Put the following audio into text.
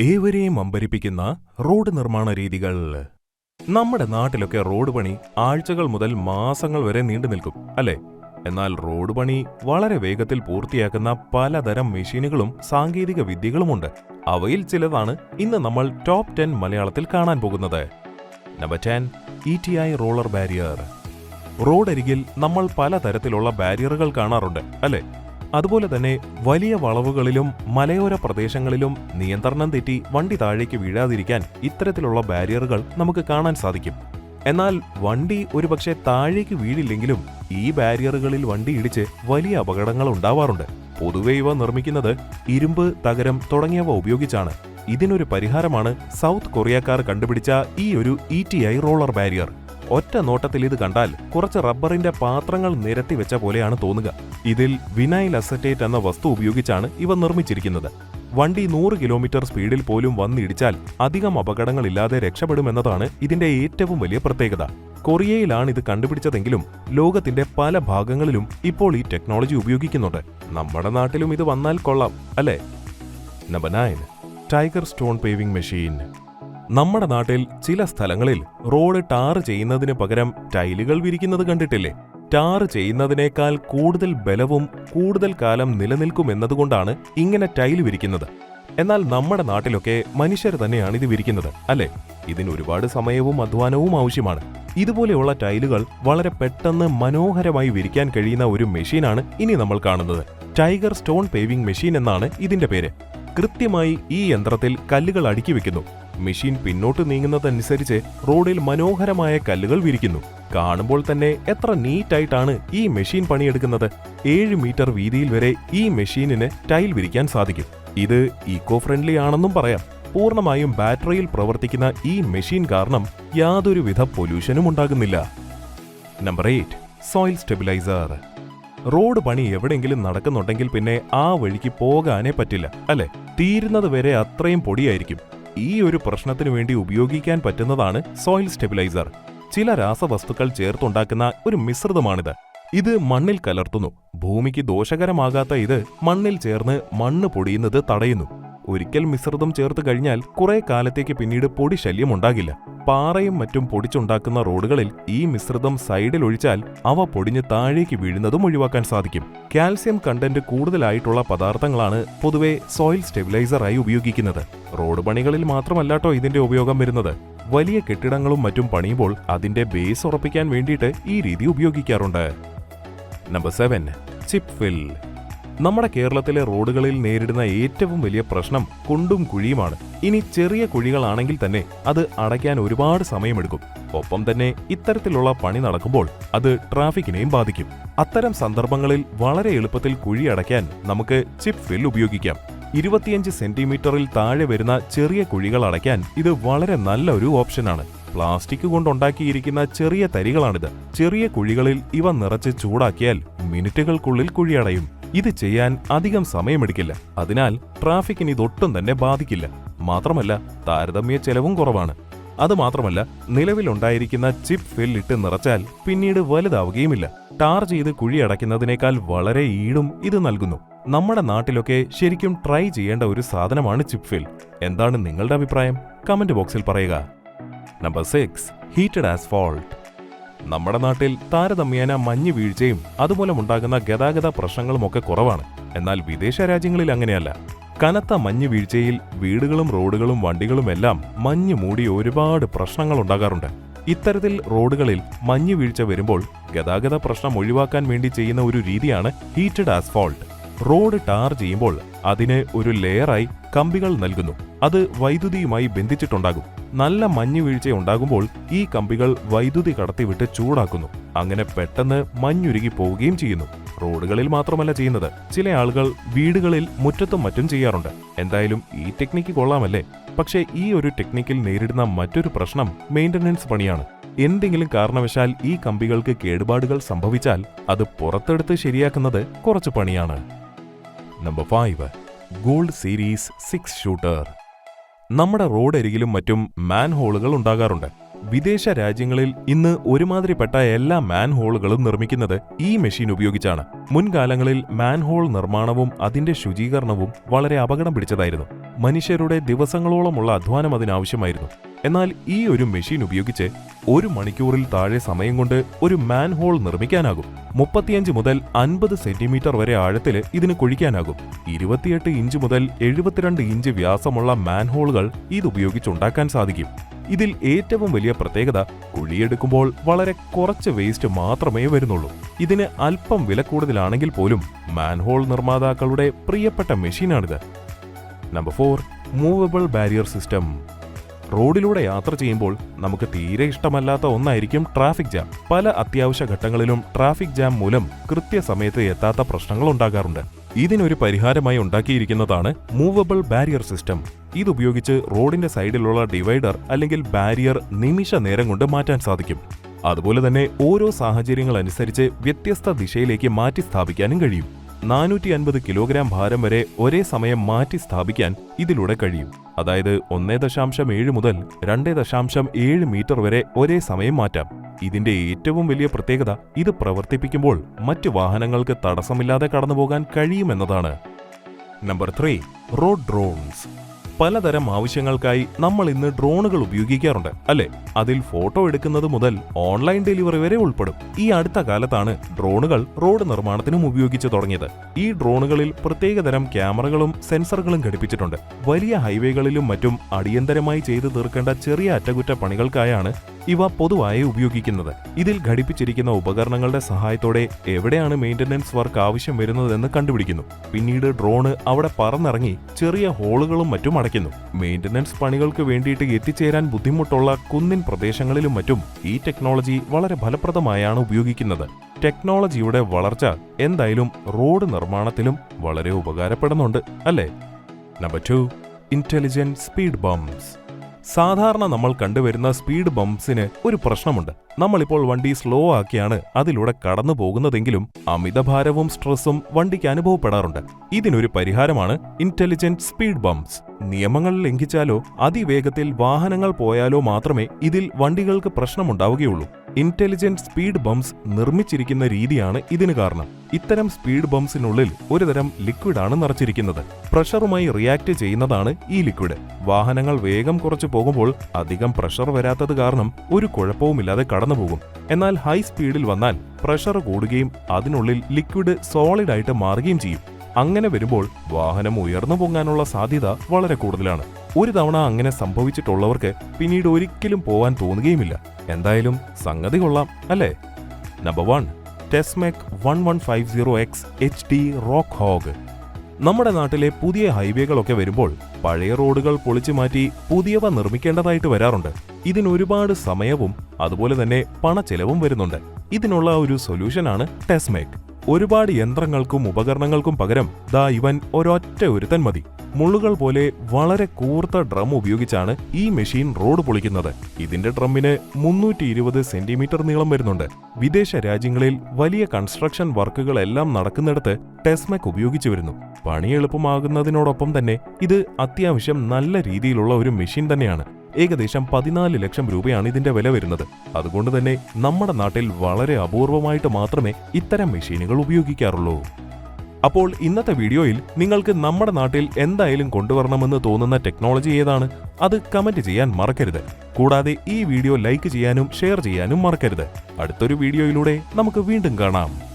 ഏവരെയും അമ്പരിപ്പിക്കുന്ന റോഡ് നിർമ്മാണ രീതികൾ. നമ്മുടെ നാട്ടിലൊക്കെ റോഡ് പണി ആഴ്ചകൾ മുതൽ മാസങ്ങൾ വരെ നീണ്ടു നിൽക്കും അല്ലേ? എന്നാൽ റോഡ് പണി വളരെ വേഗത്തിൽ പൂർത്തിയാക്കുന്ന പലതരം മെഷീനുകളും സാങ്കേതിക വിദ്യകളുമുണ്ട്. അവയിൽ ചിലതാണ് ഇന്ന് നമ്മൾ ടോപ്പ് ടെൻ മലയാളത്തിൽ കാണാൻ പോകുന്നത്. Number ten E T I roller barrier. റോഡരികിൽ നമ്മൾ പലതരത്തിലുള്ള ബാരിയറുകൾ കാണാറുണ്ട് അല്ലേ? അതുപോലെ തന്നെ വലിയ വളവുകളിലും മലയോര പ്രദേശങ്ങളിലും നിയന്ത്രണം തെറ്റി വണ്ടി താഴേക്ക് വീഴാതിരിക്കാൻ ഇത്തരത്തിലുള്ള ബാരിയറുകൾ നമുക്ക് കാണാൻ സാധിക്കും. എന്നാൽ വണ്ടി ഒരുപക്ഷെ താഴേക്ക് വീഴില്ലെങ്കിലും ഈ ബാരിയറുകളിൽ വണ്ടി ഇടിച്ച് വലിയ അപകടങ്ങൾ ഉണ്ടാവാറുണ്ട്. പൊതുവെ ഇവ നിർമ്മിക്കുന്നത് ഇരുമ്പ് തകരം തുടങ്ങിയവ ഉപയോഗിച്ചാണ്. ഇതിനൊരു പരിഹാരമാണ് സൗത്ത് കൊറിയക്കാർ കണ്ടുപിടിച്ച ഈ ഒരു E T I roller barrier. ഒറ്റ നോട്ടത്തിൽ ഇത് കണ്ടാൽ കുറച്ച് റബ്ബറിന്റെ പാത്രങ്ങൾ നിരത്തി വെച്ച പോലെയാണ് തോന്നുക. ഇതിൽ വിനൈൽ അസറ്റേറ്റ് എന്ന വസ്തു ഉപയോഗിച്ചാണ് ഇവ നിർമ്മിച്ചിരിക്കുന്നത്. വണ്ടി നൂറ് കിലോമീറ്റർ സ്പീഡിൽ പോലും വന്നിടിച്ചാൽ അധികം അപകടങ്ങളില്ലാതെ രക്ഷപ്പെടുമെന്നതാണ് ഇതിന്റെ ഏറ്റവും വലിയ പ്രത്യേകത. കൊറിയയിലാണ് ഇത് കണ്ടുപിടിച്ചതെങ്കിലും ലോകത്തിന്റെ പല ഭാഗങ്ങളിലും ഇപ്പോൾ ഈ ടെക്നോളജി ഉപയോഗിക്കുന്നുണ്ട്. നമ്മുടെ നാട്ടിലും ഇത് വന്നാൽ കൊള്ളാം അല്ലേ? Number nine. Tiger stone paving machine. നമ്മുടെ നാട്ടിൽ ചില സ്ഥലങ്ങളിൽ റോഡ് ടാർ ചെയ്യുന്നതിന് പകരം ടൈലുകൾ വിരിക്കുന്നത് കണ്ടിട്ടില്ലേ? ടാർ ചെയ്യുന്നതിനേക്കാൾ കൂടുതൽ ബലവും കൂടുതൽ കാലം നിലനിൽക്കുമെന്നതുകൊണ്ടാണ് ഇങ്ങനെ ടൈൽ വിരിക്കുന്നത്. എന്നാൽ നമ്മുടെ നാട്ടിലൊക്കെ മനുഷ്യർ തന്നെയാണ് ഇത് വിരിക്കുന്നത് അല്ലെ? ഇതിന് ഒരുപാട് സമയവും അധ്വാനവും ആവശ്യമാണ്. ഇതുപോലെയുള്ള ടൈലുകൾ വളരെ പെട്ടെന്ന് മനോഹരമായി വിരിക്കാൻ കഴിയുന്ന ഒരു മെഷീനാണ് ഇനി നമ്മൾ കാണുന്നത്. ടൈഗർ സ്റ്റോൺ പേവിംഗ് മെഷീൻ എന്നാണ് ഇതിന്റെ പേര്. കൃത്യമായി ഈ യന്ത്രത്തിൽ കല്ലുകൾ അടുക്കി വെക്കുന്നു. മെഷീൻ പിന്നോട്ട് നീങ്ങുന്നതനുസരിച്ച് റോഡിൽ മനോഹരമായ കല്ലുകൾ വിരിക്കുന്നു. കാണുമ്പോൾ തന്നെ എത്ര നീറ്റായിട്ടാണ് ഈ മെഷീൻ പണിയെടുക്കുന്നത്. ഏഴ് മീറ്റർ വീതിയിൽ വരെ ഈ മെഷീനിന് ടൈൽ വിരിക്കാൻ സാധിക്കും. ഇത് ഈക്കോ ഫ്രണ്ട്ലി ആണെന്നും പറയാം. പൂർണമായും ബാറ്ററിയിൽ പ്രവർത്തിക്കുന്ന ഈ മെഷീൻ കാരണം യാതൊരുവിധ പൊല്യൂഷനും ഉണ്ടാകുന്നില്ല. Number eight soil stabiliser. Road പണി എവിടെയെങ്കിലും നടക്കുന്നുണ്ടെങ്കിൽ പിന്നെ ആ വഴിക്ക് പോകാനേ പറ്റില്ല അല്ലെ? തീരുന്നത് വരെ അത്രയും പൊടിയായിരിക്കും. ഈ ഒരു പ്രശ്നത്തിനു വേണ്ടി ഉപയോഗിക്കാൻ പറ്റുന്നതാണ് സോയിൽ സ്റ്റെബിലൈസർ. ചില രാസവസ്തുക്കൾ ചേർത്തുണ്ടാക്കുന്ന ഒരു മിശ്രിതമാണിത്. ഇത് മണ്ണിൽ കലർത്തുന്നു. ഭൂമിക്ക് ദോഷകരമാകാത്ത ഇത് മണ്ണിൽ ചേർന്ന് മണ്ണ് പൊടിയുന്നത് തടയുന്നു. ഒരിക്കൽ മിശ്രിതം ചേർത്ത് കഴിഞ്ഞാൽ കുറെ കാലത്തേക്ക് പിന്നീട് പൊടി ശല്യം ഉണ്ടാകില്ല. പാറയും മറ്റും പൊടിച്ചുണ്ടാക്കുന്ന റോഡുകളിൽ ഈ മിശ്രിതം സൈഡിൽ ഒഴിച്ചാൽ അവ പൊടിഞ്ഞ് താഴേക്ക് വീഴുന്നതും ഒഴിവാക്കാൻ സാധിക്കും. കാൽസ്യം കണ്ടന്റ് കൂടുതലായിട്ടുള്ള പദാർത്ഥങ്ങളാണ് പൊതുവെ സോയിൽ സ്റ്റെബിലൈസറായി ഉപയോഗിക്കുന്നത്. റോഡ് പണികളിൽ മാത്രമല്ലാട്ടോ ഇതിന്റെ ഉപയോഗം വരുന്നത്. വലിയ കെട്ടിടങ്ങളും മറ്റും പണിയുമ്പോൾ അതിന്റെ ബേസ് ഉറപ്പിക്കാൻ വേണ്ടിയിട്ട് ഈ രീതി ഉപയോഗിക്കാറുണ്ട്. നമ്പർ സെവൻ ചിപ്പ് ഫിൽ നമ്മുടെ കേരളത്തിലെ റോഡുകളിൽ നേരിടുന്ന ഏറ്റവും വലിയ പ്രശ്നം കുണ്ടും കുഴിയുമാണ്. ഇനി ചെറിയ കുഴികളാണെങ്കിൽ തന്നെ അത് അടയ്ക്കാൻ ഒരുപാട് സമയമെടുക്കും. ഒപ്പം തന്നെ ഇത്തരത്തിലുള്ള പണി നടക്കുമ്പോൾ അത് ട്രാഫിക്കിനെയും ബാധിക്കും. അത്തരം സന്ദർഭങ്ങളിൽ വളരെ എളുപ്പത്തിൽ കുഴി അടയ്ക്കാൻ നമുക്ക് ചിപ്പ് ഫിൽ ഉപയോഗിക്കാം. ഇരുപത്തിയഞ്ച് സെന്റിമീറ്ററിൽ താഴെ വരുന്ന ചെറിയ കുഴികൾ അടയ്ക്കാൻ ഇത് വളരെ നല്ല ഒരു ഓപ്ഷനാണ്. പ്ലാസ്റ്റിക് കൊണ്ടുണ്ടാക്കിയിരിക്കുന്ന ചെറിയ തരികളാണിത്. ചെറിയ കുഴികളിൽ ഇവ നിറച്ച് ചൂടാക്കിയാൽ മിനിറ്റുകൾക്കുള്ളിൽ കുഴിയടയും. ഇത് ചെയ്യാൻ അധികം സമയമെടുക്കില്ല. അതിനാൽ ട്രാഫിക്കിന് ഇതൊട്ടും തന്നെ ബാധിക്കില്ല. മാത്രമല്ല താരതമ്യ ചെലവും കുറവാണ്. അത് മാത്രമല്ല നിലവിലുണ്ടായിരിക്കുന്ന ചിപ്പ് ഫിൽ ഇട്ട് നിറച്ചാൽ പിന്നീട് വലുതാവുകയുമില്ല. ടാർ ചെയ്ത് കുഴി അടയ്ക്കുന്നതിനേക്കാൾ വളരെ ഈടും ഇത് നൽകുന്നു. നമ്മുടെ നാട്ടിലൊക്കെ ശരിക്കും ട്രൈ ചെയ്യേണ്ട ഒരു സാധനമാണ് ചിപ്പ് ഫിൽ എന്താണ് നിങ്ങളുടെ അഭിപ്രായം? കമന്റ് ബോക്സിൽ പറയുക. നമ്പർ സിക്സ് ഹീറ്റഡ് ആസ്ഫോൾട്ട് നമ്മുടെ നാട്ടിൽ താരതമ്യേന മഞ്ഞ് വീഴ്ചയും അതുമൂലമുണ്ടാകുന്ന ഗതാഗത പ്രശ്നങ്ങളുമൊക്കെ കുറവാണ്. എന്നാൽ വിദേശ രാജ്യങ്ങളിൽ അങ്ങനെയല്ല. കനത്ത മഞ്ഞ് വീഴ്ചയിൽ വീടുകളും റോഡുകളും വണ്ടികളുമെല്ലാം മഞ്ഞ് മൂടി ഒരുപാട് പ്രശ്നങ്ങൾ ഉണ്ടാകാറുണ്ട്. ഇത്തരത്തിൽ റോഡുകളിൽ മഞ്ഞ് വീഴ്ച വരുമ്പോൾ ഗതാഗത പ്രശ്നം ഒഴിവാക്കാൻ വേണ്ടി ചെയ്യുന്ന ഒരു രീതിയാണ് ഹീറ്റഡ് ആസ്ഫോൾട്ട് റോഡ് ടാർ ചെയ്യുമ്പോൾ അതിന് ഒരു ലെയറായി കമ്പികൾ നൽകുന്നു. അത് വൈദ്യുതിയുമായി ബന്ധിച്ചിട്ടുണ്ടാകും. നല്ല മഞ്ഞ് വീഴ്ച ഉണ്ടാകുമ്പോൾ ഈ കമ്പികൾ വൈദ്യുതി കടത്തിവിട്ട് ചൂടാക്കുന്നു. അങ്ങനെ പെട്ടെന്ന് മഞ്ഞുരുകി പോവുകയും ചെയ്യുന്നു. റോഡുകളിൽ മാത്രമല്ല ചെയ്യുന്നത്. ചില ആളുകൾ വീടുകളിൽ മുറ്റത്തും മറ്റും ചെയ്യാറുണ്ട്. എന്തായാലും ഈ ടെക്നിക്ക് കൊള്ളാമല്ലേ? പക്ഷേ ഈ ഒരു ടെക്നിക്കിൽ നേരിടുന്ന മറ്റൊരു പ്രശ്നം മെയിന്റനൻസ് പണിയാണ്. എന്തെങ്കിലും കാരണവശാൽ ഈ കമ്പികൾക്ക് കേടുപാടുകൾ സംഭവിച്ചാൽ അത് പുറത്തെടുത്ത് ശരിയാക്കുന്നത് കുറച്ച് പണിയാണ്. Number five. Gold series six shooter. നമ്മുടെ റോഡരികിലും മറ്റും മാൻ ഹോളുകൾ ഉണ്ടാകാറുണ്ട്. വിദേശ രാജ്യങ്ങളിൽ ഇന്ന് ഒരുമാതിരിപ്പെട്ട എല്ലാ മാൻഹോളുകളും നിർമ്മിക്കുന്നത് ഈ മെഷീൻ ഉപയോഗിച്ചാണ്. മുൻകാലങ്ങളിൽ മാൻഹോൾ നിർമ്മാണവും അതിന്റെ ശുചീകരണവും വളരെ അപകടം പിടിച്ചതായിരുന്നു. മനുഷ്യരുടെ ദിവസങ്ങളോളമുള്ള അധ്വാനം അതിനാവശ്യമായിരുന്നു. എന്നാൽ ഈ ഒരു മെഷീൻ ഉപയോഗിച്ച് ഒരു മണിക്കൂറിൽ താഴെ സമയം കൊണ്ട് ഒരു മാൻഹോൾ നിർമ്മിക്കാനാകും. മുപ്പത്തിയഞ്ച് മുതൽ അൻപത് സെന്റിമീറ്റർ വരെ ആഴത്തിൽ ഇതിന് കുഴിക്കാനാകും. ഇരുപത്തിയെട്ട് ഇഞ്ച് മുതൽ എഴുപത്തിരണ്ട് ഇഞ്ച് വ്യാസമുള്ള മാൻഹോളുകൾ ഇതുപയോഗിച്ചുണ്ടാക്കാൻ സാധിക്കും. ഇതിൽ ഏറ്റവും വലിയ പ്രത്യേകത കുഴിയെടുക്കുമ്പോൾ വളരെ കുറച്ച് വേസ്റ്റ് മാത്രമേ വരുന്നുള്ളൂ. ഇതിന് അല്പം വില കൂടുതലാണെങ്കിൽ പോലും മാൻഹോൾ നിർമ്മാതാക്കളുടെ പ്രിയപ്പെട്ട മെഷീനാണിത്. Number four movable barrier system റോഡിലൂടെ യാത്ര ചെയ്യുമ്പോൾ നമുക്ക് തീരെ ഇഷ്ടമല്ലാത്ത ഒന്നായിരിക്കും ട്രാഫിക് ജാം പല അത്യാവശ്യ ഘട്ടങ്ങളിലും ട്രാഫിക് ജാം മൂലം കൃത്യസമയത്ത് എത്താത്ത പ്രശ്നങ്ങൾ ഉണ്ടാകാറുണ്ട്. ഇതിനൊരു പരിഹാരമായി ഉണ്ടാക്കിയിരിക്കുന്നതാണ് മൂവബിൾ ബാരിയർ സിസ്റ്റം ഇതുപയോഗിച്ച് റോഡിന്റെ സൈഡിലുള്ള ഡിവൈഡർ അല്ലെങ്കിൽ ബാരിയർ നിമിഷ നേരം കൊണ്ട് മാറ്റാൻ സാധിക്കും. അതുപോലെ തന്നെ ഓരോ സാഹചര്യങ്ങൾ അനുസരിച്ച് വ്യത്യസ്ത ദിശയിലേക്ക് മാറ്റി സ്ഥാപിക്കാനും കഴിയും. നാനൂറ്റി അൻപത് കിലോഗ്രാം ഭാരം വരെ ഒരേ സമയം മാറ്റി സ്ഥാപിക്കാൻ ഇതിലൂടെ കഴിയും. അതായത് ഒന്നേ ദശാംശം ഏഴ് മുതൽ രണ്ടേ ദശാംശം ഏഴ് മീറ്റർ വരെ ഒരേ സമയം മാറ്റാം. ഇതിന്റെ ഏറ്റവും വലിയ പ്രത്യേകത ഇത് പ്രവർത്തിപ്പിക്കുമ്പോൾ മറ്റ് വാഹനങ്ങൾക്ക് തടസ്സമില്ലാതെ കടന്നുപോകാൻ കഴിയുമെന്നതാണ്. Number three road drones. പലതരം ആവശ്യങ്ങൾക്കായി നമ്മൾ ഇന്ന് ഡ്രോണുകൾ ഉപയോഗിക്കാറുണ്ട് അല്ലെ? അതിൽ ഫോട്ടോ എടുക്കുന്നത് മുതൽ ഓൺലൈൻ ഡെലിവറി വരെ ഉൾപ്പെടും. ഈ അടുത്ത കാലത്താണ് ഡ്രോണുകൾ റോഡ് നിർമ്മാണത്തിനും ഉപയോഗിച്ചു തുടങ്ങിയത്. ഈ ഡ്രോണുകളിൽ പ്രത്യേകതരം ക്യാമറകളും സെൻസറുകളും ഘടിപ്പിച്ചിട്ടുണ്ട്. വലിയ ഹൈവേകളിലും മറ്റും അടിയന്തരമായി ചെയ്തു തീർക്കേണ്ട ചെറിയ അറ്റകുറ്റപ്പണികൾക്കായാണ് ഇവ പൊതുവായി ഉപയോഗിക്കുന്നത്. ഇതിൽ ഘടിപ്പിച്ചിരിക്കുന്ന ഉപകരണങ്ങളുടെ സഹായത്തോടെ എവിടെയാണ് മെയിന്റനൻസ് വർക്ക് ആവശ്യം വരുന്നതെന്ന് കണ്ടുപിടിക്കുന്നു. പിന്നീട് ഡ്രോണ് അവിടെ പറന്നിറങ്ങി ചെറിയ ഹോളുകളും മറ്റും അടയ്ക്കുന്നു. മെയിന്റനൻസ് പണികൾക്ക് വേണ്ടിയിട്ട് എത്തിച്ചേരാൻ ബുദ്ധിമുട്ടുള്ള കുന്നിൻ പ്രദേശങ്ങളിലും മറ്റും ഈ ടെക്നോളജി വളരെ ഫലപ്രദമായാണ് ഉപയോഗിക്കുന്നത്. ടെക്നോളജിയുടെ വളർച്ച എന്തായാലും റോഡ് നിർമ്മാണത്തിലും വളരെ ഉപകാരപ്പെടുന്നുണ്ട് അല്ലേ? Number two intelligent speed bumps സാധാരണ നമ്മൾ കണ്ടുവരുന്ന സ്പീഡ് ബംപ്സിന് ഒരു പ്രശ്നമുണ്ട്. നമ്മളിപ്പോൾ വണ്ടി സ്ലോ ആക്കിയാണ് അതിലൂടെ കടന്നു പോകുന്നതെങ്കിലും അമിതഭാരവും സ്ട്രെസ്സും വണ്ടിക്ക് അനുഭവപ്പെടാറുണ്ട്. ഇതിനൊരു പരിഹാരമാണ് ഇന്റലിജന്റ് സ്പീഡ് ബംപ്സ് നിയമങ്ങൾ ലംഘിച്ചാലോ അതിവേഗത്തിൽ വാഹനങ്ങൾ പോയാലോ മാത്രമേ ഇതിൽ വണ്ടികൾക്ക് പ്രശ്നമുണ്ടാവുകയുള്ളൂ. ഇന്റലിജന്റ് സ്പീഡ് ബംസ് നിർമ്മിച്ചിരിക്കുന്ന രീതിയാണ് ഇതിന് കാരണം. ഇത്തരം സ്പീഡ് ബംസിനുള്ളിൽ ഒരുതരം ലിക്വിഡാണ് നിറച്ചിരിക്കുന്നത്. പ്രഷറുമായി റിയാക്ട് ചെയ്യുന്നതാണ് ഈ ലിക്വിഡ് വാഹനങ്ങൾ വേഗം കുറച്ചു പോകുമ്പോൾ അധികം പ്രഷർ വരാത്തത് കാരണം ഒരു കുഴപ്പവുമില്ലാതെ കടന്നുപോകും. എന്നാൽ ഹൈ സ്പീഡിൽ വന്നാൽ പ്രഷർ കൂടുകയും അതിനുള്ളിൽ ലിക്വിഡ് സോളിഡായിട്ട് മാറുകയും ചെയ്യും. അങ്ങനെ വരുമ്പോൾ വാഹനം ഉയർന്നു പൊങ്ങാനുള്ള സാധ്യത വളരെ കൂടുതലാണ്. ഒരു തവണ അങ്ങനെ സംഭവിച്ചിട്ടുള്ളവർക്ക് പിന്നീട് ഒരിക്കലും പോവാൻ തോന്നുകയുമില്ല. എന്തായാലും സംഗതി കൊള്ളാം അല്ലേ? Number one Tesmec one one five zero X H D rock hog നമ്മുടെ നാട്ടിലെ പുതിയ ഹൈവേകളൊക്കെ വരുമ്പോൾ പഴയ റോഡുകൾ പൊളിച്ചു മാറ്റി പുതിയവ നിർമ്മിക്കേണ്ടതായിട്ട് വരാറുണ്ട്. ഇതിന് ഒരുപാട് സമയവും അതുപോലെ തന്നെ പണച്ചെലവും വരുന്നുണ്ട്. ഇതിനുള്ള ഒരു സൊല്യൂഷനാണ് ടെസ്മേക്ക് ഒരുപാട് യന്ത്രങ്ങൾക്കും ഉപകരണങ്ങൾക്കും പകരം ദാ ഇവൻ ഒരൊറ്റ ഒരുത്തൻ മതി. മുള്ളുകൾ പോലെ വളരെ കൂർത്ത ഡ്രം ഉപയോഗിച്ചാണ് ഈ മെഷീൻ റോഡ് പൊളിക്കുന്നത്. ഇതിന്റെ ഡ്രമ്മിന് മുന്നൂറ്റി ഇരുപത് സെന്റിമീറ്റർ നീളം വരുന്നുണ്ട്. വിദേശ രാജ്യങ്ങളിൽ വലിയ കൺസ്ട്രക്ഷൻ വർക്കുകളെല്ലാം നടക്കുന്നിടത്ത് ടെസ്മെക് ഉപയോഗിച്ചു വരുന്നു. പണി എളുപ്പമാകുന്നതിനോടൊപ്പം തന്നെ ഇത് അത്യാവശ്യം നല്ല രീതിയിലുള്ള ഒരു മെഷീൻ തന്നെയാണ്. ഏകദേശം പതിനാല് ലക്ഷം രൂപയാണ് ഇതിന്റെ വില വരുന്നത്. അതുകൊണ്ട് തന്നെ നമ്മുടെ നാട്ടിൽ വളരെ അപൂർവമായിട്ട് മാത്രമേ ഇത്തരം മെഷീനുകൾ ഉപയോഗിക്കാറുള്ളൂ. അപ്പോൾ ഇന്നത്തെ വീഡിയോയിൽ നിങ്ങൾക്ക് നമ്മുടെ നാട്ടിൽ എന്തായാലും കൊണ്ടുവരണമെന്ന് തോന്നുന്ന ടെക്നോളജി ഏതാണ്? അത് കമന്റ് ചെയ്യാൻ മറക്കരുത്. കൂടാതെ ഈ വീഡിയോ ലൈക്ക് ചെയ്യാനും ഷെയർ ചെയ്യാനും മറക്കരുത്. അടുത്തൊരു വീഡിയോയിലൂടെ നമുക്ക് വീണ്ടും കാണാം.